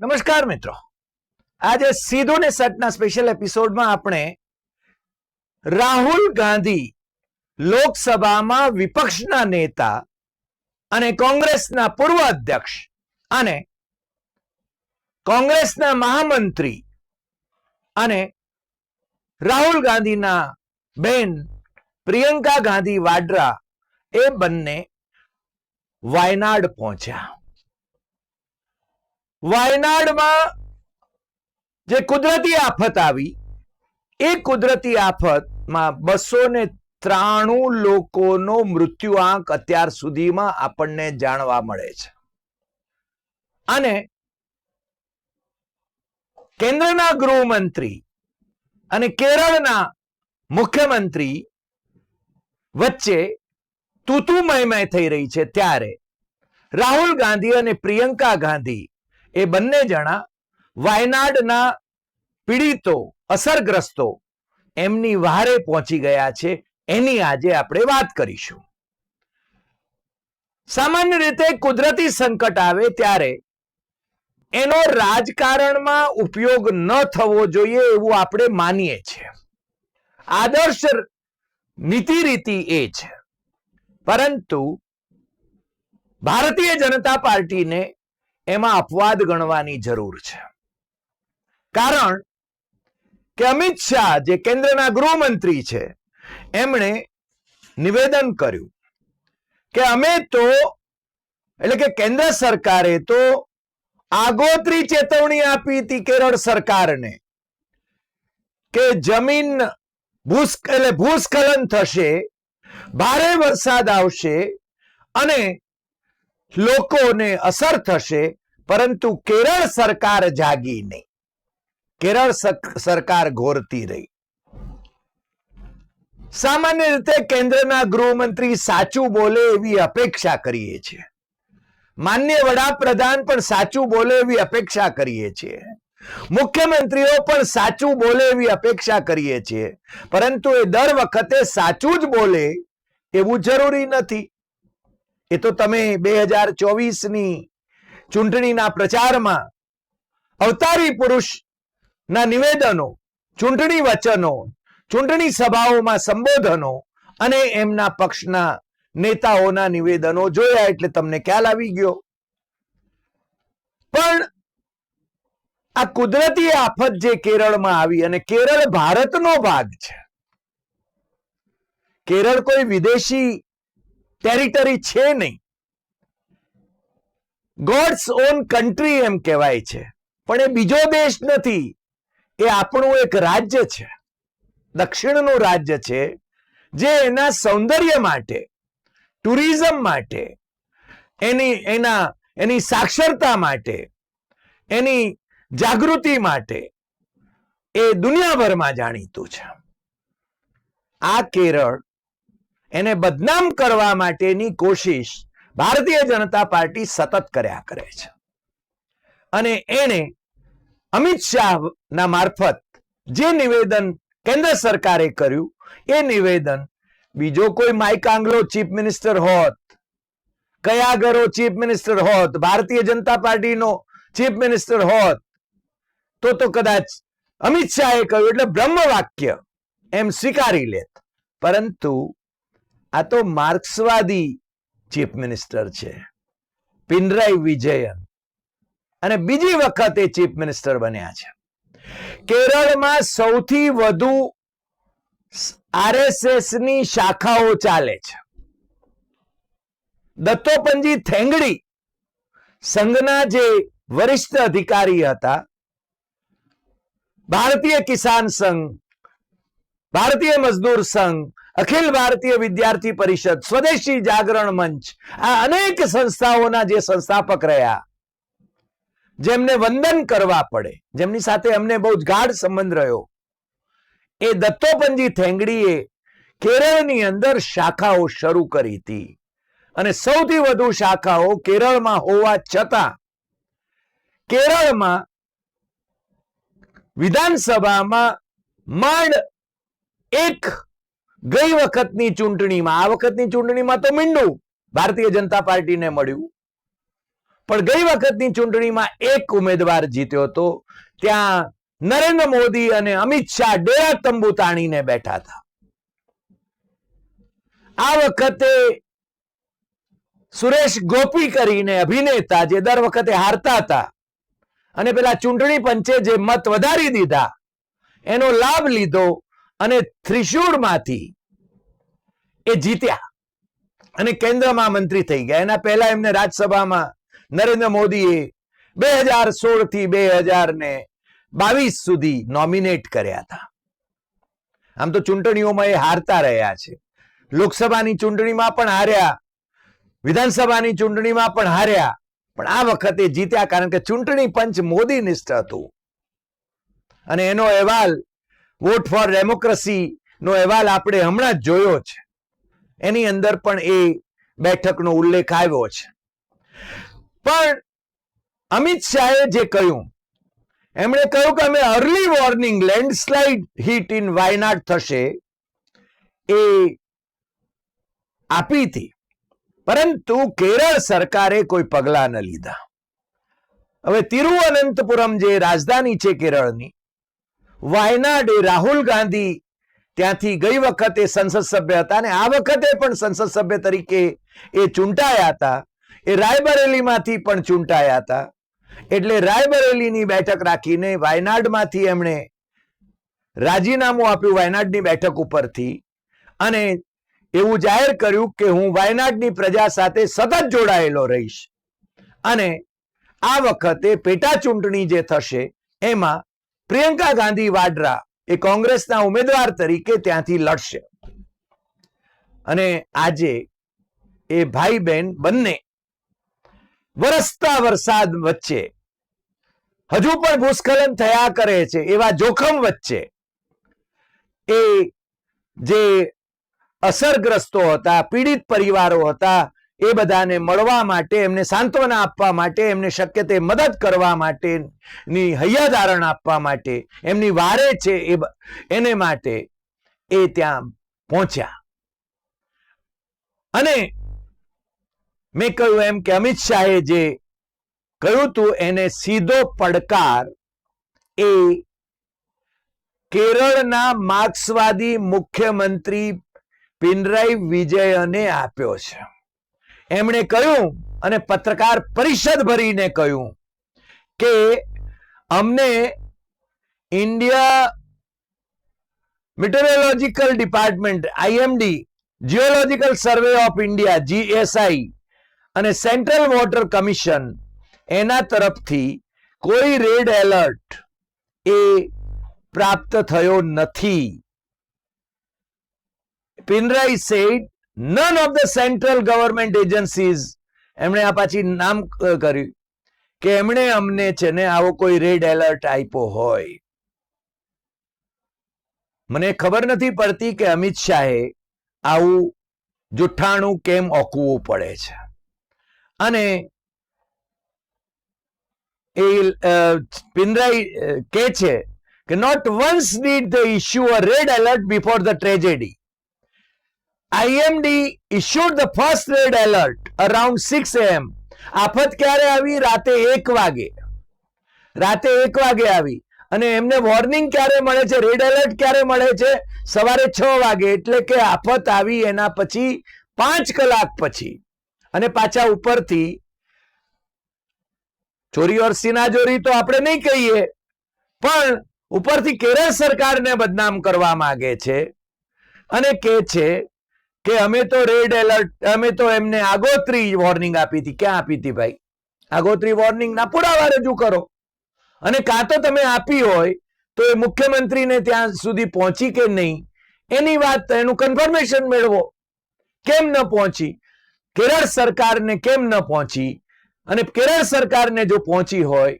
નમસ્કાર મિત્રો. આજે સીધું ને સટના સ્પેશિયલ એપિસોડમાં આપણે રાહુલ ગાંધી લોકસભામાં વિપક્ષના નેતા અને કોંગ્રેસના પૂર્વ અધ્યક્ષ અને કોંગ્રેસના મહામંત્રી અને રાહુલ ગાંધીના બેન પ્રિયંકા ગાંધી વાડ્રા એ બંને વાયનાડ પહોંચ્યા. વાયનાડમાં જે કુદરતી આફત આવી, એ કુદરતી આફતમાં બસો ને ત્રાણું લોકોનો મૃત્યુઆંક અત્યાર સુધીમાં આપણને જાણવા મળે છે. અને કેન્દ્રના ગૃહમંત્રી અને કેરળના મુખ્યમંત્રી વચ્ચે તુતુ મયમય થઈ રહી છે ત્યારે. રાહુલ ગાંધી અને પ્રિયંકા ગાંધી એ બંને જણા વાયનાડના પીડિતો, અસરગ્રસ્તો એમની વારે પહોંચી ગયા છે. એની આજે આપણે વાત કરીશું. સામાન્ય રીતે કુદરતી સંકટ આવે ત્યારે એનો રાજકારણમાં ઉપયોગ ન થવો જોઈએ એવું આપણે માનીએ છીએ. આદર્શ નીતિ રીતિ એ છે. પરંતુ ભારતીય જનતા પાર્ટીને એમાં અપવાદ ગણવાની જરૂર છે. કારણ કે અમિત શાહ, જે કેન્દ્રના ગૃહમંત્રી છે, એમણે નિવેદન કર્યું કે અમે તો, એટલે કે કેન્દ્ર સરકારે તો આગોતરી ચેતવણી આપી હતી કેરળ સરકારને કે જમીન ભૂસ્ખ એટલે ભૂસ્ખલન થશે, ભારે વરસાદ આવશે અને લોકોને અસર થશે, પરંતુ કેરળ સરકાર જાગી નહીં. કેરળ સરકાર ઘોરતી રહી. સામાન્ય રીતે કેન્દ્રના ગૃહમંત્રી સાચું બોલે એવી અપેક્ષા કરીએ છીએ. માન્ય વડાપ્રધાન પણ સાચું બોલે એવી અપેક્ષા કરીએ છીએ. મુખ્યમંત્રીઓ પણ સાચું બોલે એવી અપેક્ષા કરીએ છીએ. પરંતુ એ દર વખતે સાચું જ બોલે એવું જરૂરી નથી. એ તો તમે બે હજાર ચોવીસની ચૂંટણીના પ્રચારમાં અવતારી પુરુષના નિવેદનો, ચૂંટણી વચનો, ચૂંટણી સભાઓમાં સંબોધનો અને એમના પક્ષના નેતાઓના નિવેદનો જોયા એટલે તમને ખ્યાલ આવી ગયો. પણ આ કુદરતી આફત જે કેરળમાં આવી અને કેરળ ભારતનો ભાગ છે, કેરળ કોઈ વિદેશી ટેરિટરી છે નહીં. ગોડ્સ ઓન કન્ટ્રી એમ કહેવાય છે. પણ એ બીજો દેશ નથી. એ આપણું એક રાજ્ય છે. દક્ષિણનું રાજ્ય છે. જે એના સૌંદર્ય માટે ટુરિઝમ માટે, એની, એના, એની સાક્ષરતા માટે, એની જાગૃતિ માટે એ દુનિયાભરમાં જાણીતું છે. આ કેરળ એને બદનામ કરવા માટેની કોશિશ ભારતીય જનતા પાર્ટી સતત કર્યા કરે છે. અને એણે અમિત શાહ ના મારફત જે નિવેદન કેન્દ્ર સરકારે કર્યું, એ નિવેદન બીજો કોઈ માઇક આંગલો ચીફ મિનિસ્ટર હોત, કયા ઘરો ચીફ મિનિસ્ટર હોત, ભારતીય જનતા પાર્ટીનો ચીફ મિનિસ્ટર હોત, તો તો કદાચ અમિત શાહે કહ્યું, એટલે બ્રહ્મ વાક્ય એમ સ્વીકારી લેત. પરંતુ આ તો માર્ક્સવાદી ચીફ મિનિસ્ટર છે, પિનરાઈ વિજયન. અને બીજી વખત એ ચીફ મિનિસ્ટર બન્યા છે. કેરળમાં સૌથી વધુ આરએસએસની શાખાઓ ચાલે છે. દત્તોપંજી થેંગડી સંઘના જે વરિષ્ઠ અધિકારી હતા, ભારતીય કિસાન સંઘ, ભારતીય મજદૂર સંઘ અખિલ ભારતીય વિદ્યાર્થી પરિષદ સ્વદેશી જાગરણ મંચ. આ અનેક સંસ્થાઓના જે સંસ્થાપક રહ્યા, જેમને વંદન કરવા પડે, જેમની સાથે અમને બહુ ગાઢ સંબંધ રહ્યો. એ દત્તોપંજી થેંગડીએ કેરળની અંદર શાખાઓ શરૂ કરી હતી. અને સૌથી વધુ શાખાઓ કેરળમાં હોવા છતાં, કેરળમાં વિધાનસભામાં માંડ એક ગઈ વખતની ચૂંટણીમાં, આ વખતની ચૂંટણીમાં તો મીંડું, ભારતીય જનતા પાર્ટીને મળ્યું. પણ ગઈ વખતની ચૂંટણીમાં એક ઉમેદવાર જીત્યો હતો, ત્યાં નરેન્દ્ર મોદી અને અમિત શાહ ડેરા તંબુ તાણીને બેઠા હતા. આ વખતે સુરેશ ગોપી કરીને અભિનેતા જે દર વખતે હારતા હતા, અને પેલા ચૂંટણી પંચે જે મત વધારી દીધા, એનો લાભ લીધો અને ત્રિશુળમાંથી એ જીત્યા. અને કેન્દ્રમાં મંત્રી થઈ ગયા. એના પહેલા એમને રાજ્યસભામાં નરેન્દ્ર મોદીએ બે હજાર સોળથી બે હજાર ને બાવીસ સુધી નોમિનેટ કર્યા હતા. આમ તો ચૂંટણીઓમાં એ હારતા રહ્યા છે. લોકસભાની ચૂંટણીમાં પણ હાર્યા. વિધાનસભાની ચૂંટણીમાં પણ હાર્યા. પણ આ વખતે જીત્યા કારણ કે ચૂંટણી પંચ મોદી નિષ્ઠ હતું. અને એનો અહેવાલ વોટ ફોર ડેમોક્રેસી નો અહેવાલ આપણે હમણાં જ જોયો છે. એની અંદર પણ એ બેઠકનો ઉલ્લેખ આવ્યો છે. પણ અમિત શાહે જે કહ્યું, એમણે કહ્યું કે અમે early warning landslide hit in Wayanad થશે એ આપી હતી. પરંતુ કેરળ સરકારે કોઈ પગલા ન લીધા. હવે તિરુવનંતપુરમ જે રાજધાની છે કેરળની વાયનાડ એ રાહુલ ગાંધી ત્યાંથી ગઈ વખતે સંસદ સભ્ય હતા અને આ વખતે પણ સંસદ સભ્ય તરીકે એ ચૂંટાયા હતા. એ રાયબરેલીમાંથી પણ ચૂંટાયા હતા. એટલે રાયબરેલીની બેઠક રાખીને વાયનાડમાંથી એમણે રાજીનામું આપ્યું વાયનાડની બેઠક ઉપરથી. અને એવું જાહેર કર્યું કે હું વાયનાડની પ્રજા સાથે સતત જોડાયેલો રહીશ. અને આ વખતે પેટા ચૂંટણી જે થશે, એમાં પ્રિયંકા ગાંધી વાડરા એ કોંગ્રેસના ઉમેદવાર તરીકે ત્યાંથી લડશે. અને આજે એ ભાઈ બહેન બંને વરસતા વરસાદ વચ્ચે હજુ પણ ભૂસ્ખલન થયા કરે છે, એવા જોખમ વચ્ચે એ જે અસરગ્રસ્તો હતા, પીડિત પરિવારો હતા એ બધાને મળવા માટે, એમને સાંત્વના આપવા માટે, એમને શક્ય તે મદદ કરવા માટેની હૈયાધારણ આપવા માટે, એમની વારે છે એ એને માટે એ ત્યાં પહોંચ્યા. અને મેં કહ્યું એમ કે અમિત શાહે જે કહ્યું તું એને સીધો પડકાર એ કેરળના માર્ક્સવાદી મુખ્યમંત્રી પિનરાઈ વિજયને આપ્યો છે. એમણે કહ્યું અને પત્રકાર પરિષદ ભરીને કહ્યું કે અમને India meteorological department IMD geological survey of India GSI અને સેન્ટ્રલ વોટર કમિશન એના તરફથી કોઈ રેડ એલર્ટ એ પ્રાપ્ત થયો નથી. Pinarayi said none of the central government agencies એમણે આ પાછી નામ કર્યું કે એમણે અમને છે ને આવો કોઈ રેડ એલર્ટ આપ્યો હોય. મને ખબર નથી પડતી કે અમિત શાહે આવું જુઠ્ઠાણું કેમ ઓકવું પડે છે. અને એ પિનરાઈ કે છે કે not once did the issue a red alert before the tragedy IMD issued the first red alert around 6 am. આફત ક્યારે આવી? રાતે એક વાગે. રાતે એક વાગે આવી. અને એમને વોર્નિંગ ક્યારે મળે છે? રેડ એલર્ટ ક્યારે મળે છે? સવારે છ વાગે. એટલે કે આફત આવી એના પછી પાંચ કલાક પછી. અને પાછા ઉપરથી ચોરી ઓર સિનાજોરી તો આપણે નહીં કહીએ. પણ ઉપરથી કેરળ સરકારને બદનામ કરવા માંગે છે. અને કે છે કે અમે તો રેડ એલર્ટ અમે તો એમને આગોતરી વોર્નિંગ આપી હતી. ક્યાં આપી હતી ભાઈ? આગોતરી વોર્નિંગ ના પુરાવા રજૂ કરો. અને કાં તો તમે આપી હોય, તો એ મુખ્યમંત્રીને ત્યાં સુધી પહોંચી કે નહીં, એની વાત, એનું કન્ફર્મેશન મેળવો. કેમ ન પહોંચી? કેરળ સરકારને કેમ ન પહોંચી? અને કેરળ સરકારને જો પહોંચી હોય,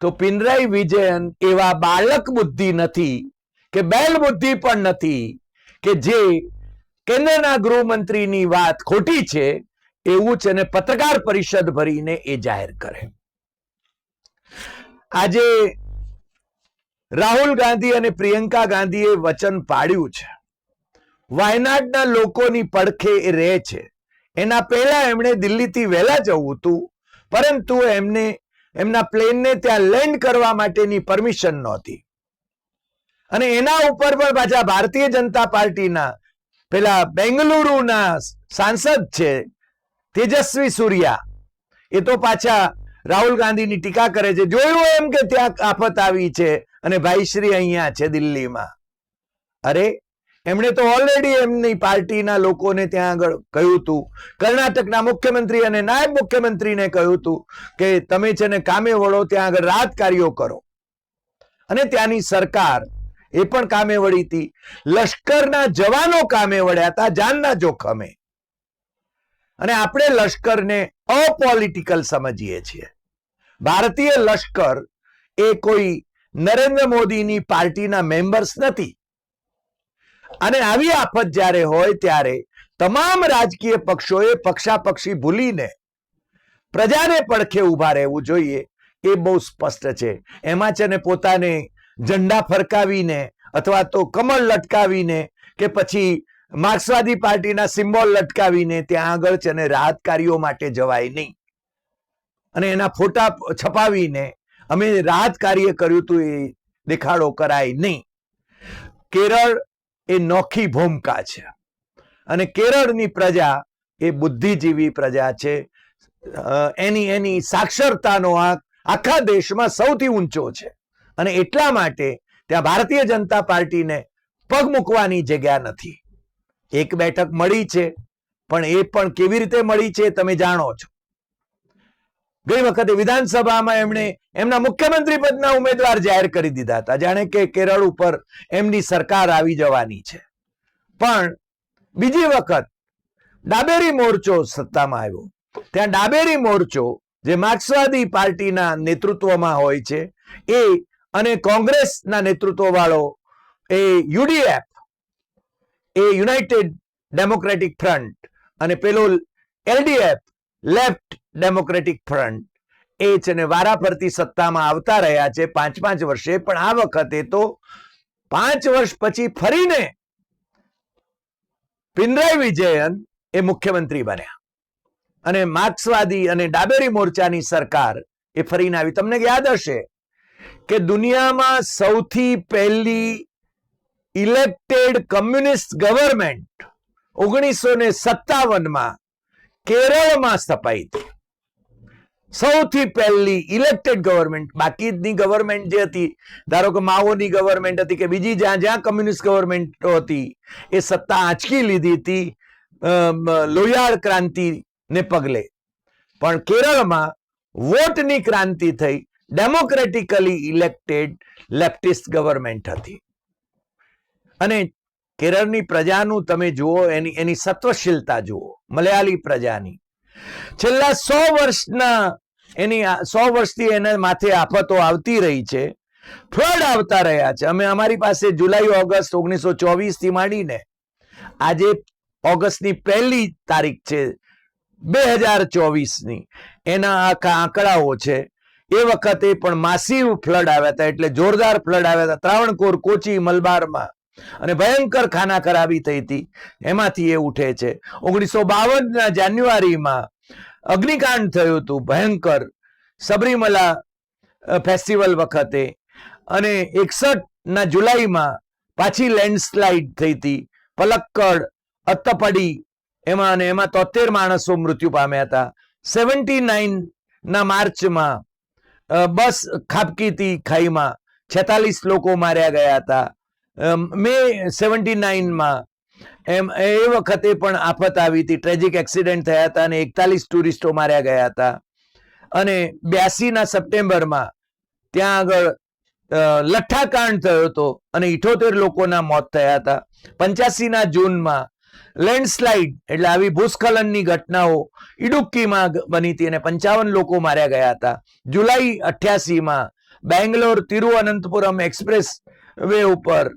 તો પિનરાઈ વિજયન એવા બાળક બુદ્ધિ નથી, કે બેલ બુદ્ધિ પણ નથી, કે જે કેન્દ્રના ગૃહમંત્રીની વાત ખોટી છે, એવું છે ને પત્રકાર પરિષદ ભરીને એ જાહેર કરે. આજે રાહુલ ગાંધી અને પ્રિયંકા ગાંધીએ વચન પાડ્યું છે. વાયનાડના લોકોની પડખે એ રહે છે. એના પહેલા એમણે દિલ્હીથી વહેલા જવું હતું, પરંતુ એમને, એમના પ્લેનને ત્યાં લેન્ડ કરવા માટેની પરમિશન નહોતી. અને એના ઉપર પણ પાછા ભારતીય જનતા પાર્ટીના પેલા બેંગલુરુના સાંસદ છે તેજસ્વી સૂર્યા. એ તો પાછા રાહુલ ગાંધીની ટીકા કરે છે. જોયું એમ કે ત્યાં આફત આવી છે અને ભાઈશ્રી અહીંયા છે દિલ્હીમાં. અરે, એમણે તો ઓલરેડી એમની પાર્ટીના લોકોને ત્યાં આગળ કહ્યું હતું કર્ણાટકના મુખ્યમંત્રી અને નાયબ મુખ્યમંત્રીને કહ્યું હતું કે તમે છે ને કામે વળો, ત્યાં આગળ રાત કાર્યો કરો. અને ત્યાંની સરકાર એ પણ કામે વળી હતી. લશ્કરના જવાનો કામે વળ્યા હતા, જાનના જોખમે. અને આપણે લશ્કરને અપોલિટિકલ સમજીએ છીએ. ભારતીય લશ્કર એ કોઈ નરેન્દ્ર મોદીની પાર્ટીના મેમ્બર્સ નથી. અને આવી આફત જ્યારે હોય ત્યારે તમામ રાજકીય પક્ષોએ પક્ષાપક્ષી ભૂલીને પ્રજાને પડખે ઊભા રહેવું જોઈએ એ બહુ સ્પષ્ટ છે. એમાં છે ને પોતાને ઝંડા ફરકાવીને અથવા તો કમળ લટકાવીને કે પછી માર્ક્સવાદી પાર્ટીના સિમ્બોલ લટકાવીને ત્યાં આગળ છે રાહત કાર્યો માટે જવાય નહીં. અને એના ફોટા છપાવીને અમે રાહત કાર્ય કર્યું હતું એ દેખાડો કરાય નહીં. કેરળ એ નોખી ભૂમિકા છે. અને કેરળની પ્રજા એ બુદ્ધિજીવી પ્રજા છે. એની એની સાક્ષરતાનો આંક આખા દેશમાં સૌથી ઊંચો છે. અને એટલા માટે ત્યાં ભારતીય જનતા પાર્ટીને પગ મૂકવાની જગ્યા નથી. એક બેઠક મળી છે, પણ એ પણ કેવી રીતે મળી છે તમે જાણો છો. ગઈ વખતે વિધાનસભામાં એમણે એમના મુખ્યમંત્રી પદના ઉમેદવાર જાહેર કરી દીધા હતા. જાણે કે કેરળ ઉપર એમની સરકાર આવી જવાની છે. પણ બીજી વખત ડાબેરી મોરચો સત્તામાં આવ્યો. ત્યાં ડાબેરી મોરચો જે માર્ક્સવાદી પાર્ટીના નેતૃત્વમાં હોય છે, એ અને કોંગ્રેસના નેતૃત્વ વાળો એ યુડીએફ, એ યુનાઇટેડ ડેમોક્રેટિક ફ્રન્ટ અને પેલો એલડીએફ, લેફ્ટ ડેમોક્રેટિક ફ્રન્ટ એ છે ને વારાફરતી સત્તામાં આવતા રહ્યા છે પાંચ પાંચ વર્ષે. પણ આ વખતે તો પાંચ વર્ષ પછી ફરીને પિનરાઈ વિજયન એ મુખ્યમંત્રી બન્યા. અને માર્ક્સવાદી અને ડાબેરી મોરચાની સરકાર એ ફરીને આવી. તમને યાદ હશે કે દુનિયામાં સૌથી પહેલી ઇલેક્ટેડ કમ્યુનિસ્ટ ગવર્મેન્ટ ઓગણીસો ને સત્તાવનમાં કેરળમાં સ્થપાઈ હતી. સૌથી પહેલી ઇલેક્ટેડ ગવર્મેન્ટ બાકીની ગવર્મેન્ટ જે હતી, ધારો કે માઓની ગવર્મેન્ટ હતી કે બીજી જ્યાં જ્યાં કમ્યુનિસ્ટ ગવર્મેન્ટો હતી, એ સત્તા આંચકી લીધી હતી લોયાળ ક્રાંતિને પગલે. પણ કેરળમાં વોટની ક્રાંતિ થઈ ડેમોક્રેટિકલી ઇલેક્ટેડ લેફ્ટિસ્ટ ગવર્મેન્ટ હતી. અને કેરળની પ્રજાનું તમે જુઓ, એની એની સત્વશીલતા જુઓ, મલયાલી પ્રજાની. છેલ્લા સો વર્ષના એની સો વર્ષથી એના માથે આફતો આવતી રહી છે, ફ્લડ આવતા રહ્યા છે. અમે અમારી પાસે જુલાઈ, ઓગસ્ટ ઓગણીસો ચોવીસથી માંડીને આજે ઓગસ્ટની પહેલી તારીખ છે, બે હજાર ચોવીસની. એના આખા આંકડાઓ છે એ વખતે પણ માસીવ ફ્લડ આવ્યા હતા, એટલે જોરદાર ફ્લડ આવ્યા હતા, ત્રાવણકોર કોચી મલબારમાં. અને ભયંકર ખાના ખરાબી થઈ હતી. એમાંથી એ ઉઠે છે. ઓગણીસો બાવન ના જાન્યુઆરીમાં અગ્નિકાંડ થયું હતું, ભયંકર. સબરીમલા ફેસ્ટિવલ વખતે. અને એકસઠ ના જુલાઈમાં પાછી લેન્ડસ્લાઇડ થઈ હતી. પલક્કડ, અત્તપડી, એમાં અને એમાં તોતેર માણસો મૃત્યુ પામ્યા હતા. સેવન્ટી નાઇન ના માર્ચમાં બસ ખાબકી હતી ખાઈમાં. છેતાલીસ લોકો માર્યા ગયા હતા. મે સેવન્ટી નાઇનમાં એમ, એ વખતે પણ આફત આવી હતી. ટ્રેજિક એક્સિડન્ટ થયા હતા અને એકતાલીસ ટુરિસ્ટો માર્યા ગયા હતા. અને બ્યાસીના સપ્ટેમ્બરમાં ત્યાં આગળ લઠ્ઠાકાંડ થયો હતો અને ઇઠોતેર લોકોના મોત થયા હતા. પંચ્યાસીના જૂનમાં લેન્ડસ્લાઇડ એટલે આવી ભૂસ્ખલનની ઘટનાઓ ઇડુક્કીમાં બની હતી અને પંચાવન લોકો માર્યા ગયા હતા. જુલાઈ અઠ્યાસીમાં બેંગ્લોર તિરુઅનંતપુરમ એક્સપ્રેસ વે ઉપર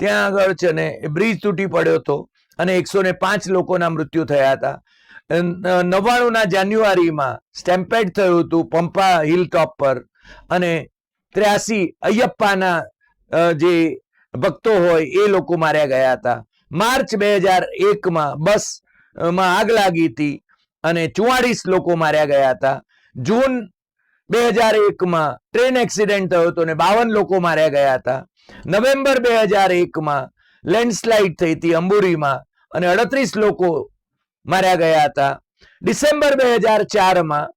ત્યાં આગળ છે ને બ્રિજ તૂટી પડ્યો હતો અને એકસો ને પાંચ લોકોના મૃત્યુ થયા હતા. નવ્વાણુંના જાન્યુઆરીમાં સ્ટેમ્પેડ થયું હતું પંપા હિલ ટોપ પર અને ત્ર્યાસી અયપ્પાના જે ભક્તો હોય એ લોકો માર્યા ગયા હતા. માર્ચ બે હજાર એકમાં બસમાં આગ લાગી હતી અને ચુવાડીસ લોકો માર્યા ગયા હતા. જૂન બે હજાર એકમાં ટ્રેન એક્સિડન્ટ થયો હતો ને બાવન લોકો માર્યા ગયા હતા. નવેમ્બર બે હજાર એકમાં લેન્ડસ્લાઇડ થઈ હતી અંબુરીમાં અને અડત્રીસ લોકો માર્યા ગયા હતા. ડિસેમ્બર બે હજાર ચારમાં,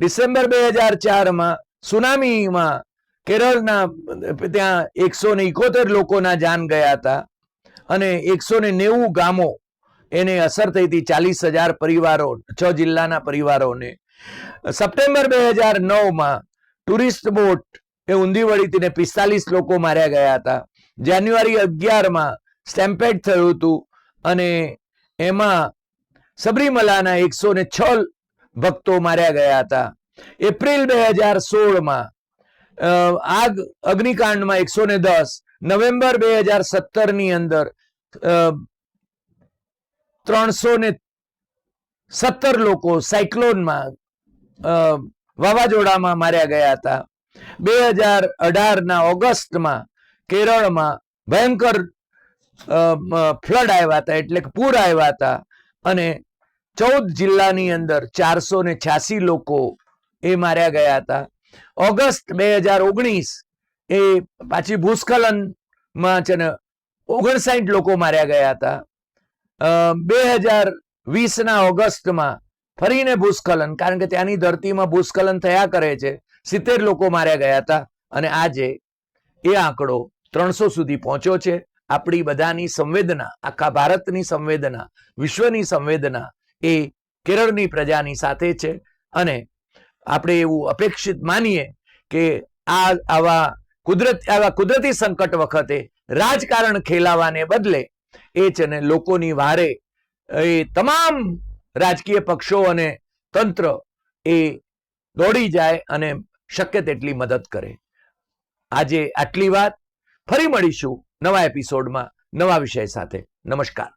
ડિસેમ્બર બે હજાર ચારમાં સુનામીમાં કેરળના ત્યાં એકસો ને ઇકોતેર લોકોના જાન ગયા હતા. અને એકસો ને નેવું ગામો એને અસર થઈ હતી ચાલીસ હજાર પરિવારો, છ જિલ્લાના પરિવારોને. સપ્ટેમ્બર બે હજાર નવમાં ટુરિસ્ટ બોટ એ ઊંધી વળી તેને પિસ્તાલીસ લોકો માર્યા ગયા હતા. જાન્યુઆરી અગિયારમાં સ્ટેમ્પેડ થયું હતું અને એમાં સબરીમલાના એકસો ને છ ભક્તો માર્યા ગયા હતા. એપ્રિલ બે હજાર સોળમાં આગ અગ્નિકાંડમાં એકસો ને દસ નવેમ્બર બે હજાર સત્તરની અંદર ત્રણસો ને સત્તર લોકો સાયક્લોનમાં વાવાઝોડામાં માર્યા ગયા હતા. બે હજાર અઢારના ઓગસ્ટમાં કેરળમાં ભયંકર ફ્લડ આવ્યા હતા, એટલે કે પૂર આવ્યા હતા. અને ચૌદ જિલ્લાની અંદર ચારસો ને છ્યાસી લોકો એ માર્યા ગયા હતા. ઓગસ્ટ બે હજાર ઓગણીસ એ પાછી ભૂસ્ખલનમાં છે ને ઓગણસાઠ લોકો માર્યા ગયા હતા. બે હજાર વીસના ઓગસ્ટમાં ફરીને ભૂસ્ખલન, કારણ કે ત્યાંની ધરતીમાં ભૂસ્ખલન થયા કરે છે, સિત્તેર લોકો માર્યા ગયા હતા અને આજે એ આંકડો ત્રણસો સુધી પહોંચ્યો છે. આપણી બધાની સંવેદના, આખા ભારતની સંવેદના, વિશ્વની સંવેદના એ કેરળની પ્રજાની સાથે છે. અને આપણે એવું અપેક્ષિત માનીએ કે આ આવા કુદરત, આવા કુદરતી સંકટ વખતે રાજકારણ ખેલાવાને બદલે એ છે ને લોકોની વારે એ તમામ રાજકીય પક્ષો અને તંત્ર એ દોડી જાય અને શક્ય તેટલી મદદ કરે. આજે આટલી વાત. ફરી મળીશું નવા એપિસોડમાં નવા વિષય સાથે. નમસ્કાર.